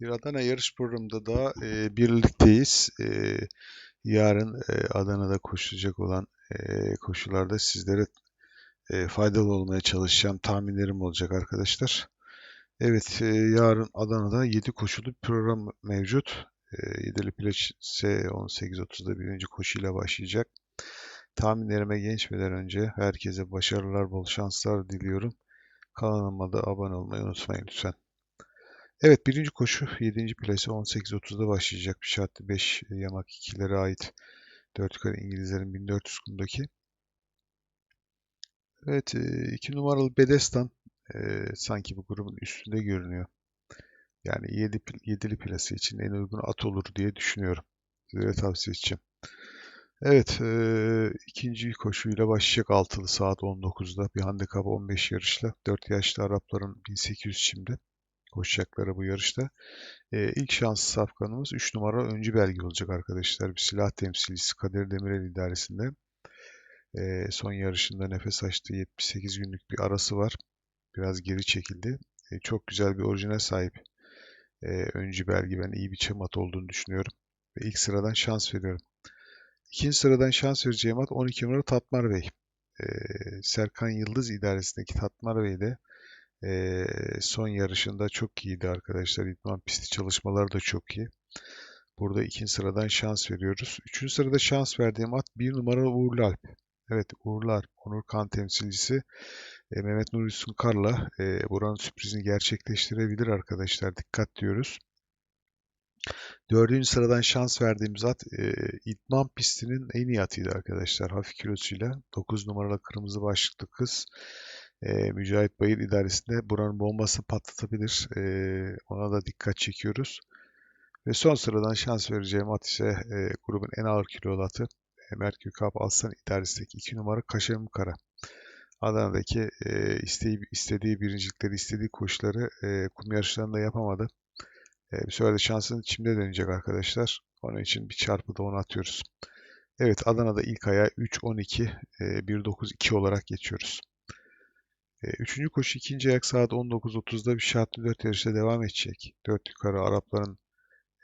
Bir Adana yarış programında daha e, birlikteyiz. E, yarın e, Adana'da koşulacak olan e, koşularda sizlere e, faydalı olmaya çalışacağım tahminlerim olacak arkadaşlar. Evet, e, yarın Adana'da 7 koşulu program mevcut. E, Yedili Plaj S 18.30'da birinci koşuyla başlayacak. Tahminlerime geçmeden önce herkese başarılar, bol şanslar diliyorum. Kanalıma da abone olmayı unutmayın lütfen. Evet birinci koşu 7. plase 18.30'da başlayacak bir şartlı 5 yamak 2'lere ait 4 yukarı İngilizlerin 1400 kumdaki. Evet 2 numaralı Bedestan e, sanki bu grubun üstünde görünüyor. Yani 7, 7'li plase için en uygun at olur diye düşünüyorum. Size tavsiye edeceğim. Evet, e, ikinci koşuyla başlayacak altılı saat 19'da bir handikap 15 yarışla 4 yaşlı Arapların 1800 şimdi koşacakları bu yarışta. E, ilk şans safkanımız 3 numara öncü belge olacak arkadaşlar. Bir silah temsilcisi Kadir Demirel idaresinde. E, son yarışında nefes açtığı 78 günlük bir arası var. Biraz geri çekildi. E, çok güzel bir orijinal sahip. E, öncü belge ben iyi bir çamat olduğunu düşünüyorum. Ve ilk sıradan şans veriyorum. İkinci sıradan şans vereceğim at 12 numara Tatmar Bey. E, Serkan Yıldız idaresindeki Tatmar Bey de e, son yarışında çok iyiydi arkadaşlar. İdman pisti çalışmaları da çok iyi. Burada ikinci sıradan şans veriyoruz. Üçüncü sırada şans verdiğim at bir numara Uğurlu Alp. Evet Uğurlu Alp, Onur Kan temsilcisi e, Mehmet Nuri Sunkar'la e, buranın sürprizini gerçekleştirebilir arkadaşlar. Dikkat diyoruz. Dördüncü sıradan şans verdiğimiz at e, idman pistinin en iyi atıydı arkadaşlar. Hafif kilosuyla 9 numaralı kırmızı başlıklı kız e, Mücahit Bayır idaresinde buranın bombasını patlatabilir. E, ona da dikkat çekiyoruz. Ve son sıradan şans vereceğim at ise e, grubun en ağır kilolu atı e, Mert Gökap Alsan idaresindeki 2 numara Kaşem Kara. Adana'daki e, isteği, istediği birincilikleri, istediği koşuları e, kum yarışlarında yapamadı. E, bir sefer de şansını çimde deneyecek arkadaşlar. Onun için bir çarpı da onu atıyoruz. Evet Adana'da ilk aya 3-12, e, 1-9-2 olarak geçiyoruz. E, üçüncü koşu ikinci ayak saat 19.30'da bir şartlı 4 yarışta devam edecek. 4 yukarı Arapların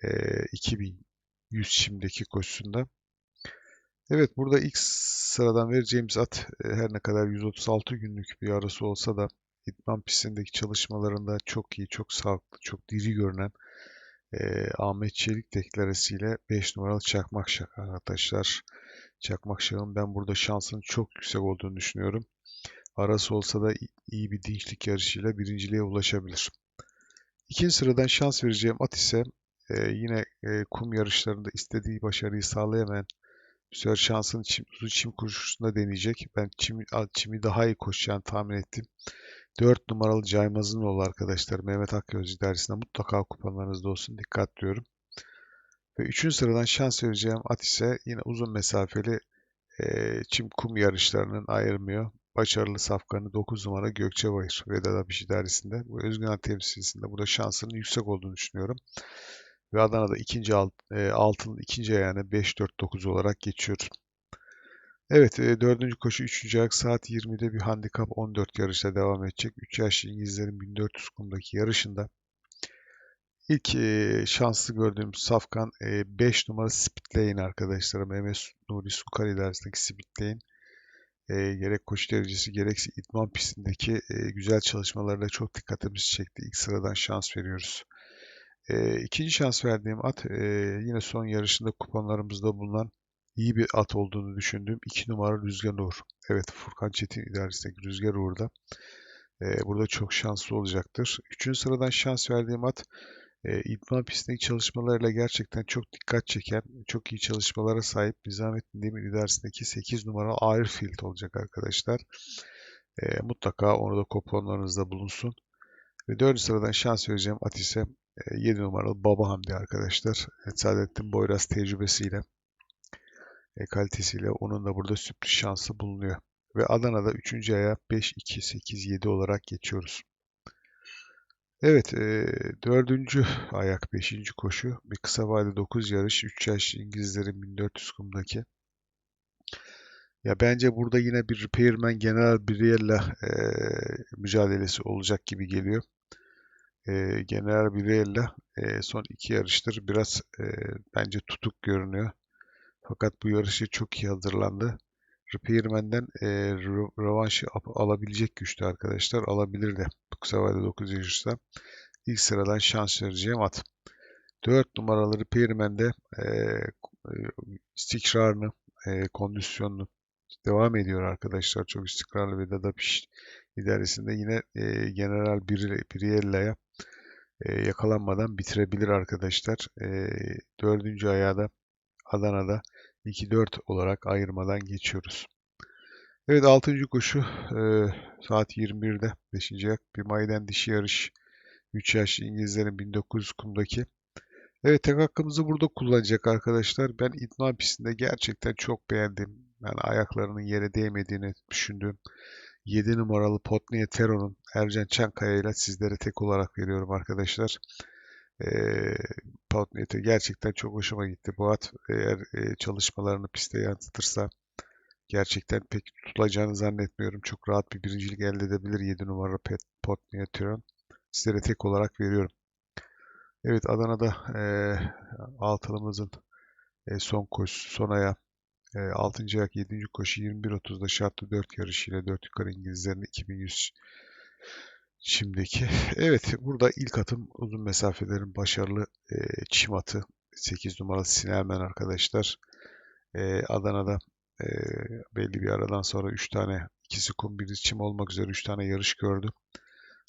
e, 2100 şimdiki koşusunda. Evet burada ilk sıradan vereceğimiz at e, her ne kadar 136 günlük bir arası olsa da idman pistindeki çalışmalarında çok iyi, çok sağlıklı, çok diri görünen e, Ahmet Çelik deklaresiyle 5 numaralı Çakmak Şak arkadaşlar. Çakmak Şak'ın ben burada şansının çok yüksek olduğunu düşünüyorum. Arası olsa da iyi bir dinçlik yarışıyla birinciliğe ulaşabilir. İkinci sıradan şans vereceğim at ise e, yine e, kum yarışlarında istediği başarıyı sağlayamayan bu sefer şansını çim, uzun çim koşusunda deneyecek. Ben çimi, çimi daha iyi koşacağını tahmin ettim. 4 numaralı Caymaz'ın oğlu arkadaşlar Mehmet Akgöz idaresinde mutlaka kupalarınızda olsun. Dikkat diyorum. Ve 3. sıradan şans vereceğim at ise yine uzun mesafeli e, çim kum yarışlarının ayırmıyor. Başarılı safkanı 9 numara Gökçe Bayır Vedat Abiş idaresinde. Bu Özgün temsilcisinde burada şansının yüksek olduğunu düşünüyorum. Ve Adana'da ikinci alt, e, altının ikinci ayağına 5-4-9 olarak geçiyor. Evet, e, dördüncü koşu üçüncü ayak saat 20'de bir handikap 14 yarışta devam edecek. 3 yaşlı İngilizlerin 1400 kumdaki yarışında ilk e, şanslı gördüğümüz safkan e, 5 numara Speedlane arkadaşlar. Mehmet Nuri Sukar idaresindeki Speedlane e, gerek koşu derecesi gerekse idman pistindeki e, güzel çalışmalarıyla çok dikkatimizi çekti. İlk sıradan şans veriyoruz. E, ikinci şans verdiğim at e, yine son yarışında kuponlarımızda bulunan iyi bir at olduğunu düşündüğüm 2 numara Rüzgar Uğur. Evet Furkan Çetin idaresindeki Rüzgar Uğur'da. E, burada çok şanslı olacaktır. Üçüncü sıradan şans verdiğim at e, idman pistindeki çalışmalarıyla gerçekten çok dikkat çeken, çok iyi çalışmalara sahip Nizamettin Demir idaresindeki 8 numara Airfield olacak arkadaşlar. E, mutlaka onu da kuponlarınızda bulunsun. Ve 4. sıradan şans vereceğim at ise 7 numaralı Baba Hamdi arkadaşlar. Saadettin Boyraz tecrübesiyle e, kalitesiyle onun da burada sürpriz şansı bulunuyor. Ve Adana'da 3. aya 5, 2, 8, 7 olarak geçiyoruz. Evet, e, 4. ayak 5. koşu. Bir kısa vade 9 yarış. 3 yaş İngilizlerin 1400 kumdaki. Ya bence burada yine bir Repairman General Briella e, mücadelesi olacak gibi geliyor. E, General Briella e, son iki yarıştır biraz e, bence tutuk görünüyor. Fakat bu yarışı çok iyi hazırlandı. Repairman'den e, rövanşı alabilecek güçte arkadaşlar. Alabilir de. Bu sefer de 9 yarışta. İlk sıradan şans vereceğim at. 4 numaralı Repairman'de e, istikrarını, e, kondisyonunu devam ediyor arkadaşlar. Çok istikrarlı ve Dada Piş idaresinde yine e, General Briella'ya e, yakalanmadan bitirebilir arkadaşlar. E, dördüncü ayağı da Adana'da 2-4 olarak ayırmadan geçiyoruz. Evet 6. koşu e, saat 21'de 5. ayak bir mayden dişi yarış 3 yaş İngilizlerin 1900 kumdaki. Evet tek hakkımızı burada kullanacak arkadaşlar. Ben idman pistinde gerçekten çok beğendim. Yani ayaklarının yere değmediğini düşündüğüm 7 numaralı Potniye Tero'nun Ercan Çankaya ile sizlere tek olarak veriyorum arkadaşlar. E, Potniyete gerçekten çok hoşuma gitti. Bu at eğer e, çalışmalarını piste yansıtırsa gerçekten pek tutulacağını zannetmiyorum. Çok rahat bir birincilik elde edebilir 7 numara Teron. Sizlere tek olarak veriyorum. Evet Adana'da e, altılımızın e, son koşu, son aya e, 6. ayak 7. koşu 21.30'da şartlı 4 yarışıyla 4 yukarı İngilizlerin 2100 şimdiki. Evet burada ilk atım uzun mesafelerin başarılı e, çim atı 8 numaralı Sinelmen arkadaşlar. E, Adana'da e, belli bir aradan sonra 3 tane ikisi kum birisi çim olmak üzere 3 tane yarış gördü.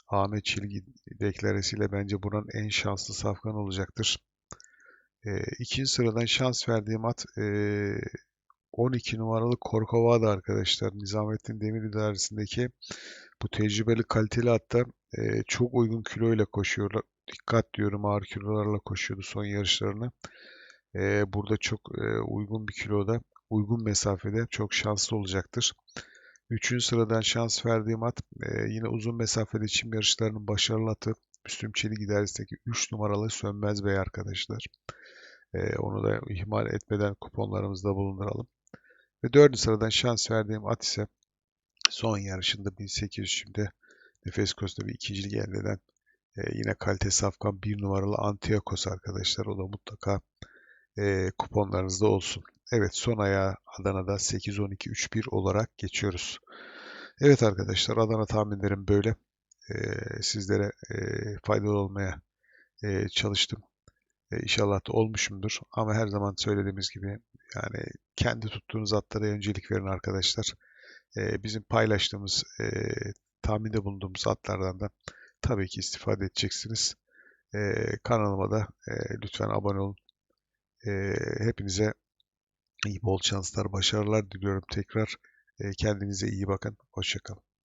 Ahmet Çilgi deklaresiyle bence buranın en şanslı safkan olacaktır. E, ikinci sıradan şans verdiğim at e, 12 numaralı Korkova'da arkadaşlar. Nizamettin Demir idaresindeki bu tecrübeli kaliteli hatta e, çok uygun kiloyla koşuyor. Dikkat diyorum ağır kilolarla koşuyordu son yarışlarını. E, burada çok e, uygun bir kiloda, uygun mesafede çok şanslı olacaktır. Üçüncü sıradan şans verdiğim at e, yine uzun mesafede çim yarışlarının başarılı atı Müslüm Çelik idaresindeki 3 numaralı Sönmez Bey arkadaşlar. E, onu da ihmal etmeden kuponlarımızda bulunduralım. Ve dördüncü sıradan şans verdiğim at ise son yarışında 1800 şimdi Nefes Costa bir ikincilik elde eden e, yine kalite safkan bir numaralı Antiochos arkadaşlar. O da mutlaka e, kuponlarınızda olsun. Evet son ayağı Adana'da 8-12-3-1 olarak geçiyoruz. Evet arkadaşlar Adana tahminlerim böyle. E, sizlere e, faydalı olmaya e, çalıştım. E, inşallah da olmuşumdur. Ama her zaman söylediğimiz gibi yani kendi tuttuğunuz atlara öncelik verin arkadaşlar. E, bizim paylaştığımız, e, tahminde bulunduğumuz atlardan da tabii ki istifade edeceksiniz. E, kanalıma da lütfen abone olun. Hepinize iyi bol şanslar, başarılar diliyorum tekrar. Kendinize iyi bakın. Hoşçakalın.